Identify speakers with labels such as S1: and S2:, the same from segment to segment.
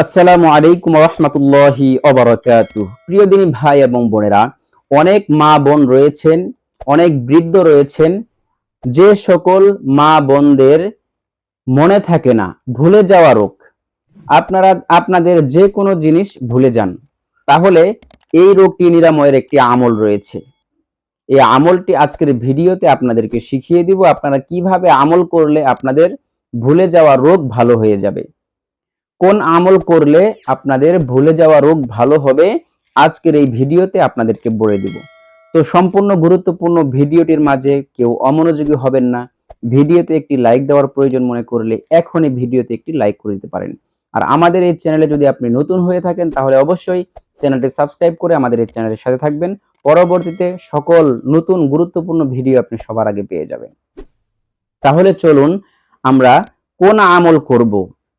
S1: আসসালামু আলাইকুম রহমতুল্লাহি অবরাকাত প্রিয় দিনী ভাই এবং বোনেরা, অনেক মা বোন রয়েছেন, অনেক বৃদ্ধ রয়েছেন, যে সকল মা বোনদের মনে থাকে না, ভুলে যাওয়া রোগ। আপনারা, আপনাদের যে কোনো জিনিস ভুলে যান। তাহলে এই রোগটি নিরাময়ের একটি আমল রয়েছে। এই আমলটি আজকের ভিডিওতে আপনাদেরকে শিখিয়ে দিব, আপনারা কীভাবে আমল করলে আপনাদের ভুলে যাওয়া রোগ ভালো হয়ে যাবে। কোন আমল করলে আপনাদের ভুলে যাওয়া রোগ ভালো হবে, আজকের এই ভিডিওতে আপনাদেরকে বলে দিব। তো সম্পূর্ণ গুরুত্বপূর্ণ ভিডিওটির মাঝে কেউ অমনোযোগী হবেন না। ভিডিওতে একটি লাইক দেওয়ার প্রয়োজন মনে করলে এখনই ভিডিওতে একটি লাইক করে দিতে পারেন। আর আমাদের এই চ্যানেলে যদি আপনি নতুন হয়ে থাকেন, তাহলে অবশ্যই চ্যানেলটি সাবস্ক্রাইব করে আমাদের এই চ্যানেলের সাথে থাকবেন। পরবর্তীতে সকল নতুন গুরুত্বপূর্ণ ভিডিও আপনি সবার আগে পেয়ে যাবেন। তাহলে চলুন আমরা কোন আমল করব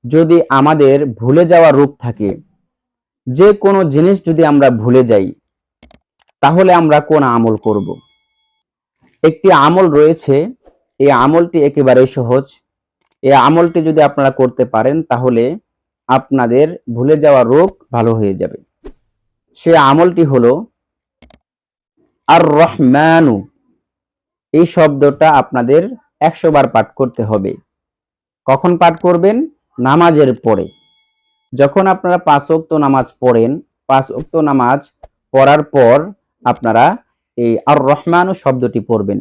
S1: যদি আমাদের ভুলে যাওয়া রোগ থাকে, যে কোনো জিনিস যদি আমরা ভুলে যাই, তাহলে আমরা কোন আমল করব? একটি আমল রয়েছে, এই আমলটি একেবারে সহজ। এই আমলটি যদি আপনারা করতে পারেন, তাহলে আপনাদের ভুলে যাওয়া রোগ ভালো হয়ে যাবে। সে আমলটি হলো আর রহমানু এই শব্দটা আপনাদের একশো বার পাঠ করতে হবে। কখন পাঠ করবেন? নামাজের পরে। যখন আপনারা পাঁচ ওয়াক্ত নামাজ পড়েন, পাঁচ ওয়াক্ত নামাজ পড়ার পর আপনারা এই আর রহমান শব্দটি পড়বেন।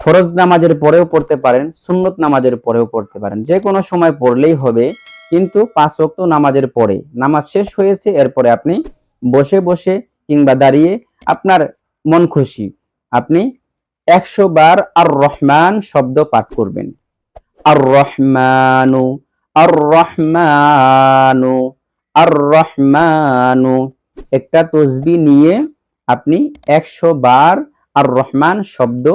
S1: ফরজ নামাজের পরেও পড়তে পারেন, সুন্নত নামাজের পরেও পড়তে পারেন। যে কোনো সময় পড়লেই হবে, কিন্তু পাঁচ ওয়াক্ত নামাজের পরে। নামাজ শেষ হয়েছে, এরপরে আপনি বসে বসে কিংবা দাঁড়িয়ে আপনার মন খুশি, আপনি একশো বার আর রহমান শব্দ পাঠ করবেন। আর রহমানু আর রহমানু আর রহমানু একটা তসবি নিয়ে আপনি একশো বার আর রহমান শব্দ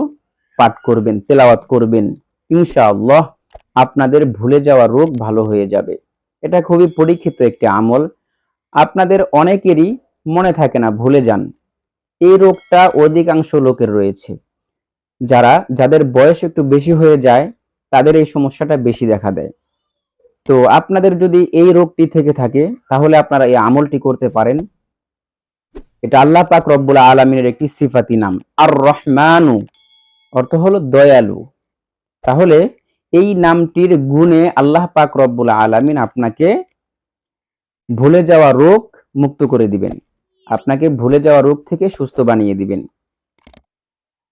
S1: পাঠ করবেন, তেলাওয়াত করবেন। ইনশাআল্লাহ আপনাদের ভুলে যাওয়া রোগ ভালো হয়ে যাবে। এটা খুবই পরীক্ষিত একটি আমল। আপনাদের অনেকেরই মনে থাকে না, ভুলে যান। এই রোগটা অধিকাংশ লোকের রয়েছে। যারা, যাদের বয়স একটু বেশি হয়ে যায় তাদের এই সমস্যাটা বেশি দেখা দেয়। তো আপনাদের যদি এই রোগটি থেকে থাকে, তাহলে আপনারা এই আমলটি করতে পারেন। এটা আল্লাহ পাক রব্বুল আলমিনের একটি সিফাতি নাম আর রহমানু অর্থ হলো দয়ালু। তাহলে এই নামটির গুণে আল্লাহ পাক রব্বুল আলমিন আপনাকে ভুলে যাওয়া রোগ মুক্ত করে দিবেন। আপনাকে ভুলে যাওয়া রোগ থেকে সুস্থ বানিয়ে দিবেন।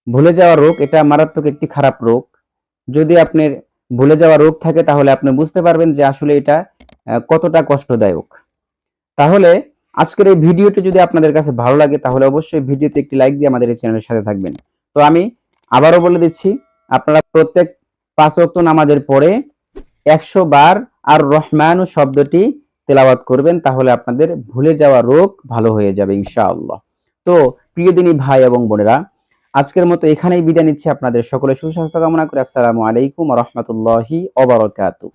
S1: ভুলে যাওয়া রোগ, এটা মারাত্মক একটি খারাপ রোগ। যদি আপনার ভুলে যাওয়া রোগ থাকে, তাহলে আপনি বুঝতে পারবেন যে আসলে এটা কতটা কষ্টদায়ক। তাহলে আজকের এই ভিডিওটি যদি আপনাদের কাছে ভালো লাগে, তাহলে অবশ্যই ভিডিওতে একটি লাইক দিয়ে আমাদের এই চ্যানেলের সাথে থাকবেন। তো আমি আবারও বলে দিচ্ছি, আপনারা প্রত্যেক পাঁচ ওয়াক্ত নামাজের পরে একশো বার আর রহমানু শব্দটি তেলাওয়াত করবেন, তাহলে আপনাদের ভুলে যাওয়া রোগ ভালো হয়ে যাবে ইনশাআল্লাহ। তো প্রিয় দিনী ভাই এবং বোনেরা আজকের মতো এখানেই বিদায় নিচ্ছি। আপনাদের সকলে সুস্বাস্থ্য কামনা করে। আসসালামু আলাইকুম রহমতুল্লাহি অবরকাতু